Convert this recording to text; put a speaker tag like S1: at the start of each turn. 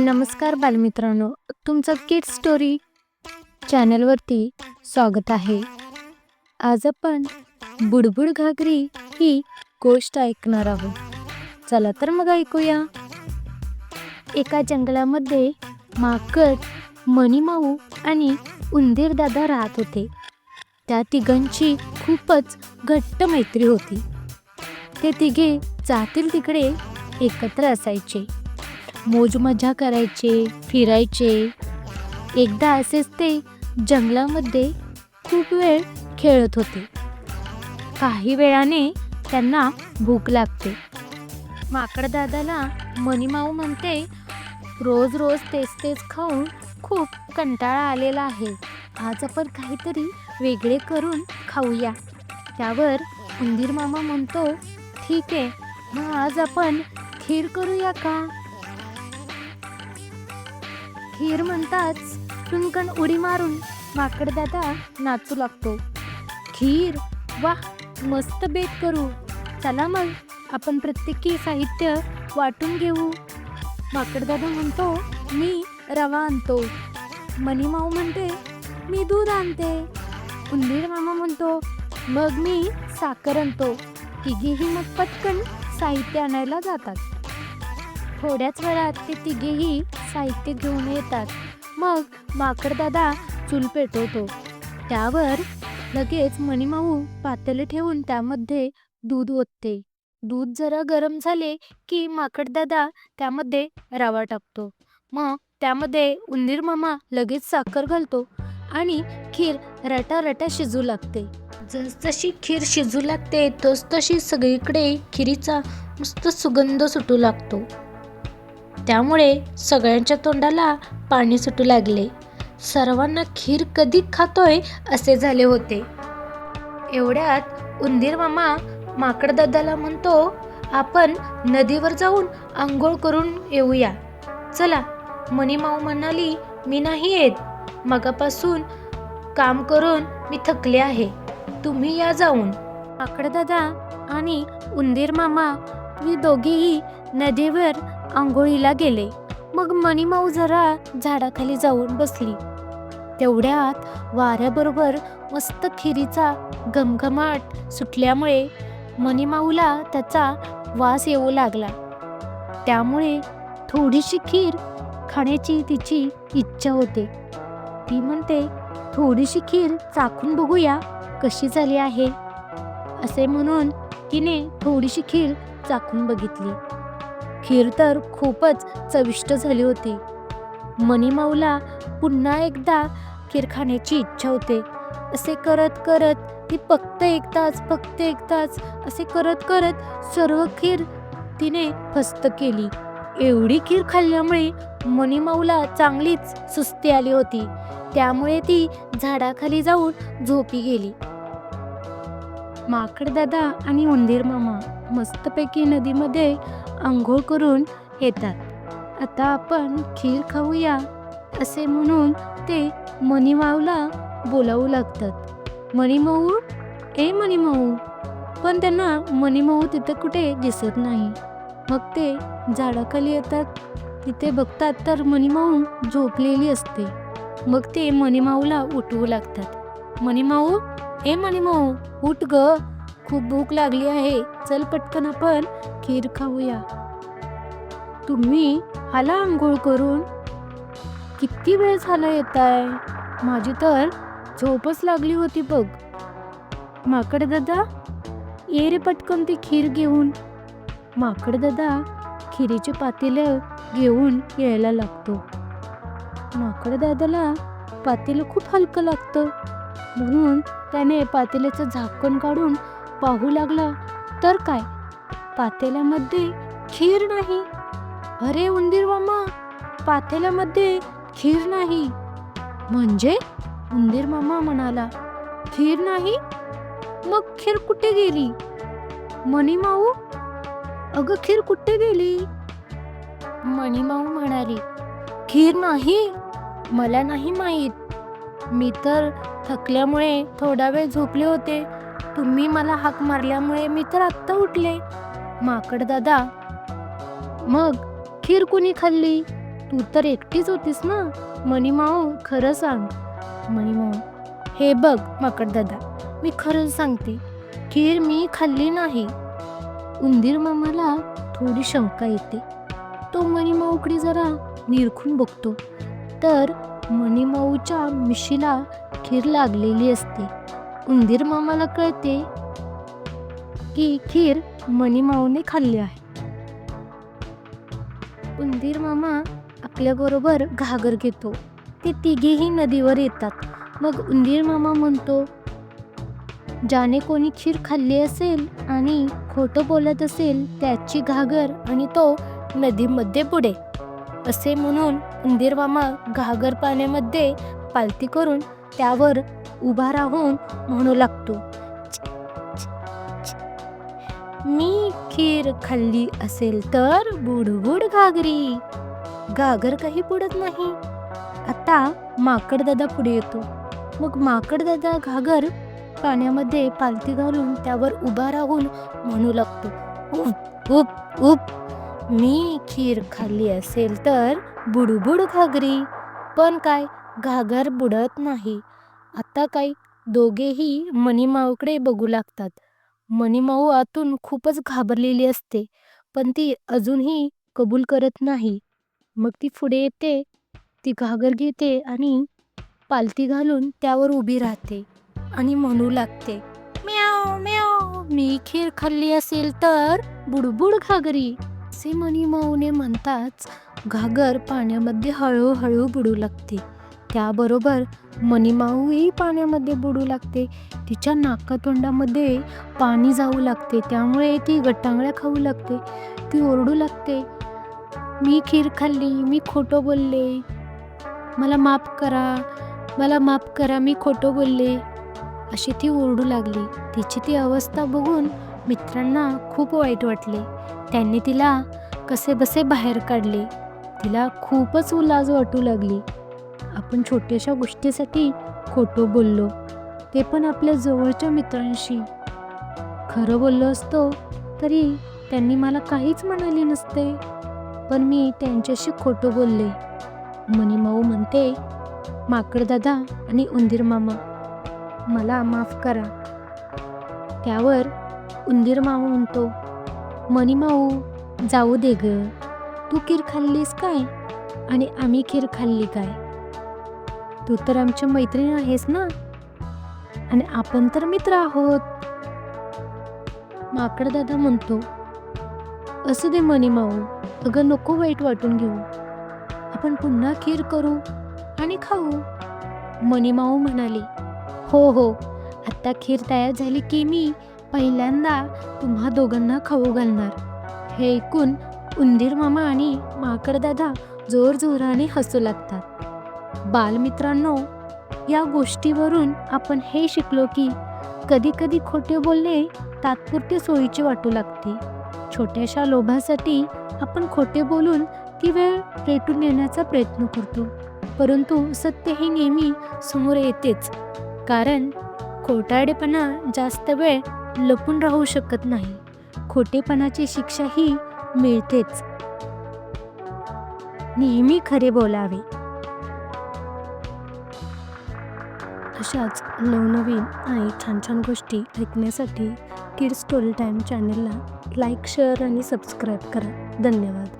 S1: नमस्कार बालमित्रांनो तुमचं किड स्टोरी चॅनलवरती स्वागत आहे. आज आपण बुडबुड घागरी ही गोष्ट ऐकणार आहोत. चला तर मग ऐकूया. एका जंगलामध्ये माकड मणिमाऊ आणि उंदीरदादा राहत होते. त्या तिघांची खूपच घट्ट मैत्री होती. ते तिघे जातील तिकडे एकत्र असायचे. मोजमजा करायचे फिरायचे. एकदा असेच ते जंगलामध्ये खूप वेळ खेळत होते. काही वेळाने त्यांना भूक लागते. माकडदादाला मणिमाऊ म्हणते रोज रोज तेच तेच खाऊन खूप कंटाळा आलेला आहे. आज आपण काहीतरी वेगळे करून खाऊया. त्यावर उंदीर मामा म्हणतो ठीक आहे मग आज आपण खीर करूया का? खीर म्हणताच टुंकण उडी मारून माकडदादा नाचू लागतो. खीर वा मस्त बेत करू. चला मग आपण प्रत्येकी साहित्य वाटून घेऊ. माकडदादा म्हणतो मी रवा आणतो. मणिमाऊ म्हणते मी दूध आणते. उंदीर मामा म्हणतो मग मी साखर आणतो. तिघेही मग पटकन साहित्य आणायला जातात. थोड्याच वेळात ते तिघेही साहित्य घेऊन येतात. मग माकडदादा चूल पेटवतो. त्यावर लगेच मणिमाऊ पातेले ठेवून त्यामध्ये दूध ओतते. दूध जरा गरम झाले की माकडदादा त्यामध्ये रवा टाकतो. मग त्यामध्ये उंदीर मामा लगेच साखर घालतो आणि खीर रटा रटा शिजू लागते. जसजशी खीर शिजू लागते तसतशी सगळीकडे खिरीचा मस्त सुगंध सुटू लागतो. त्यामुळे सगळ्यांच्या तोंडाला पाणी सुटू लागले. सर्वांना खीर कधी खातोय असे झाले होते. एवढ्यात उंदीर मामा माकडदादाला म्हणतो आपण नदीवर जाऊन आंघोळ करून येऊया. चला. मणिमाऊ म्हणाली मी नाही येत. मगापासून काम करून मी थकले आहे. तुम्ही या जाऊन. माकडदादा आणि उंदीर मामा मी दोघेही नदीवर आंघोळीला गेले. मग मणिमाऊ जरा झाडाखाली जाऊन बसली. तेवढ्यात वाऱ्याबरोबर मस्त खिरीचा घमघमाट सुटल्यामुळे मणिमाऊला त्याचा वास येऊ लागला. त्यामुळे थोडीशी खीर खाण्याची तिची इच्छा होते. ती म्हणते थोडीशी खीर चाखून बघूया कशी झाली आहे. असे म्हणून तिने थोडीशी खीर चाखून बघितली. खीर तर खूपच चविष्ट झाली होती. मणिमाऊला पुन्हा एकदा खीर खाण्याची इच्छा होते. असे करत करत ती फक्त एक तास फक्त एक तास असे करत करत सर्व खीर तिने फस्त केली. एवढी खीर खाल्ल्यामुळे मणिमाऊला चांगलीच सुस्ती आली होती. त्यामुळे ती झाडाखाली जाऊन झोपी गेली. माकडदादा आणि उंदीर मामा मस्तपैकी नदीमध्ये आंघोळ करून येतात. आता आपण खीर खाऊया असे म्हणून ते मणिमाऊला बोलावू लागतात. मणिमाऊ ए मणिमाऊ. पण त्यांना मणिमाऊ तिथं कुठे दिसत नाही. मग ते झाडाखाली येतात. तिथे बघतात तर मणिमाऊ झोपलेली असते. मग ते मणिमाऊला उठवू लागतात. मणिमाऊ ए मणिमाऊ उठ ग. खूप भूक लागली आहे. चल पटकन आपण खीर खाऊया. तुम्ही आला आंघोळ करून किती वेळ झाला येत आहे माझी तर झोपच लागली होती बघ. माकड दादा ये रे पटकन ती खीर घेऊन. माकड दादा खिरीचे पातेलं घेऊन यायला लागतो. माकड दादाला पातेलं खूप हलकं लागतं. म्हणून त्याने पातेल्याचं झाकण काढून पाहू लागला. तर काय? पातेल्यामध्ये खीर नाही. अरे उंदीर मामा पातेल्यामध्ये खीर नाही. म्हणजे? उंदीर मामा म्हणाला खीर नाही? मग खीर कुठे गेली? मणिमाऊ अगं खीर कुठे गेली? मणिमाऊ म्हणाली खीर नाही मला नाही माहीत. मी तर थकल्यामुळे थोडा वेळ झोपले होते. तुम्ही मला हाक मारल्यामुळे मी तर आत्ता उठले. माकड दादा. मग खीर कुणी खाल्ली? तू तर एकटीच होतीस ना? मणिमाऊ खरं सांग. मणिमाऊ हे बघ माकड दादा मी खरं सांगते. खीर मी खाल्ली नाही. उंदीर मामाला थोडी शंका येते. तो मणिमाऊकडे जरा निरखून बघतो. तर मणिमाऊच्या मिशीला खीर लागलेली असते. उंदीर मामाला कळते की खीर मणिमाऊने खाल्ली आहे. उंदीर मामा आपल्याबरोबर घागर घेतो. ते तिघेही नदीवर येतात. मग उंदीर मामा म्हणतो ज्याने कोणी खीर खाल्ली असेल आणि खोटं बोलत असेल त्याची घागर आणि तो नदीमध्ये बुडे असे म्हणून उंदीरमामा घागर पाण्यामध्ये पालती करून त्यावर उभा राहून म्हणू लागतो मी खीर खाल्ली असेल तर बुडबुड घागरी. घागर काही बुडत नाही. आता माकडदादा पुढे येतो. मग माकडदादा घागर पाण्यामध्ये पालती घालून त्यावर उभा राहून म्हणू लागतो उप उप उप मी खीर खाल्ली असेल तर बुडबुड घागरी. पण काय घागर बुडत नाही. आता काय दोघेही मणिमाऊकडे बघू लागतात. मणिमाऊ आतून खूपच घाबरलेली असते पण ती अजूनही कबूल करत नाही. मग ती पुढे येते ती घागर घेते आणि पालती घालून त्यावर उभी राहते आणि म्हणू लागते म्याव म्याव मी खीर खाल्ली असेल तर बुडबुड घागरी. असे मणिमाऊने म्हणताच घागर पाण्यामध्ये हळूहळू बुडू लागते. त्याबरोबर मणिमाऊही पाण्यामध्ये बुडू लागते. तिच्या नाकातोंडामध्ये पाणी जाऊ लागते. त्यामुळे ती गटांगळ्या खाऊ लागते. ती ओरडू लागते मी खीर खाल्ली मी खोटं बोलले. मला माफ करा मला माफ करा मी खोटं बोलले. अशी ती ओरडू लागली. तिची ती अवस्था बघून मित्रांना खूप वाईट वाटले. त्यांनी तिला कसे बसे बाहेर काढले. तिला खूपच उलाज वाटू लागली. आपण छोट्याशा गोष्टीसाठी खोटं बोललो ते पण आपल्या जवळच्या मित्रांशी. खरं बोललो असतो तरी त्यांनी मला काहीच म्हणाले नसते पण मी त्यांच्याशी खोटं बोलले. मणिमाऊ म्हणते माकडदादा आणि उंदीर मामा मला माफ करा. त्यावर उंदीर मामा म्हणतो मणिमाऊ जाऊ दे ग. तू खीर खाल्लीस काय? आणि आम्ही खीर खाल्ली काय? तू तर आमच्या मैत्रीण आहेस ना? आणि आपण तर मित्र आहोत. माकडदादा म्हणतो असू दे मणिमाऊ अगं नको वाईट वाटून घेऊ. आपण पुन्हा खीर करू आणि खाऊ. मणिमाऊ म्हणाली हो हो आत्ता खीर तयार झाली की मी पहिल्यांदा तुम्हा दोघांना खाऊ घालणार. हे ऐकून उंदीर मामा आणि माकडदादा जोरजोराने हसू लागतात. बालमित्रांनो या गोष्टीवरून आपण हे शिकलो की कधी कधी खोटे बोलणे तात्पुरते सोयीचे वाटू लागते. छोट्याशा लोभासाठी आपण खोटे बोलून ती वेळ रेटून येण्याचा प्रयत्न करतो. परंतु सत्य हे नेहमी समोर येतेच. कारण खोटाडेपणा जास्त वेळ लपून राहू शकत नाही. खोटेपणाची शिक्षा ही मिळतेच. नेहमी खरे बोलावे. अशाच नवनवीन आणि छान छान गोष्टी ऐकण्यासाठी किड स्टोरी टाईम चॅनलला लाईक शेअर आणि सबस्क्राईब करा. धन्यवाद.